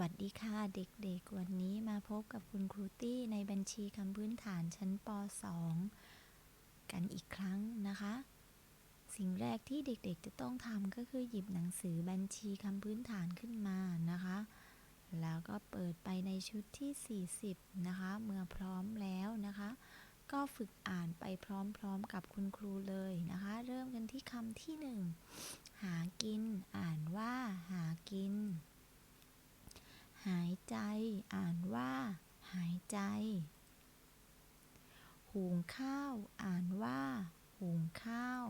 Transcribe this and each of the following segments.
วัสดีค่ะเด็กๆ วันนี้มาพบกับคุณครูตี้ในบัญชีคำพื้นฐานชั้นป .2 กันอีกครั้งนะคะ สิ่งแรกที่เด็กๆจะต้องทำก็คือหยิบหนังสือบัญชีคำพื้นฐานขึ้นมานะคะ แล้วก็เปิดไปในชุดที่ 40 นะคะ เมื่อพร้อมแล้วนะคะ ก็ฝึกอ่านไปพร้อมๆกับคุณครูเลยนะคะ เริ่มกันที่คำที่หนึ่งหากิน อ่านว่าหากิน หายใจ อ่านว่า หายใจ หุงข้าว อ่านว่า หุงข้าว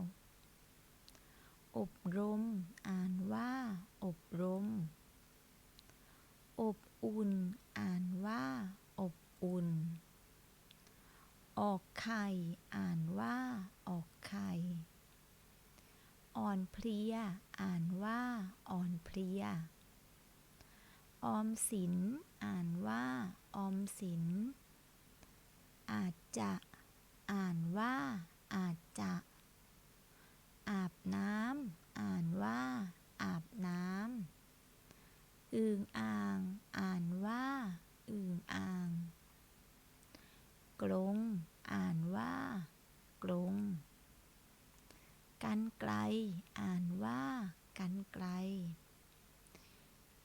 อบรม อ่านว่า อบรม อบอุ่น อ่านว่า อบอุ่น ออกไข่ อ่านว่า ออกไข่ อ่อนเพลีย อ่านว่า อ่อนเพลีย ออมสิน อ่านว่าออมสิน อาจจะ อ่านว่า อาจจะ อาบน้ำอ่านว่า อาบน้ำอึ่งอ่าง อ่านว่าอึ่งอ่าง กรงอ่านว่า กรงกันไกล อ่านว่า กันไกล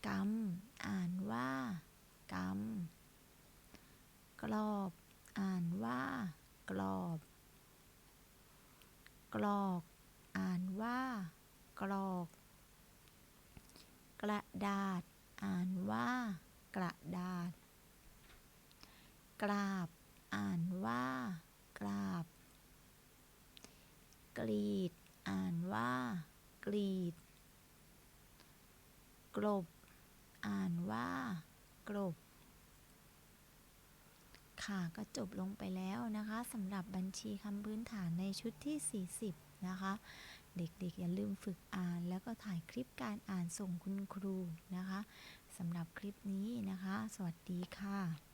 กำ อ่านว่า กำ กรอบ อ่านว่า กรอบ กรอก อ่านว่า กรอก กระดาษ อ่านว่า กระดาษ กราบ อ่านว่า กราบ กรีด อ่านว่า กรีด กลบ อ่านว่า กลบ ค่ะก็จบลงไปแล้วนะคะสำหรับบัญชีคำพื้นฐานในชุดที่ 40 นะคะ เด็กๆอย่าลืมฝึกอ่าน แล้วก็ถ่ายคลิปการอ่านส่งคุณครูนะคะสำหรับคลิปนี้นะคะ สวัสดีค่ะ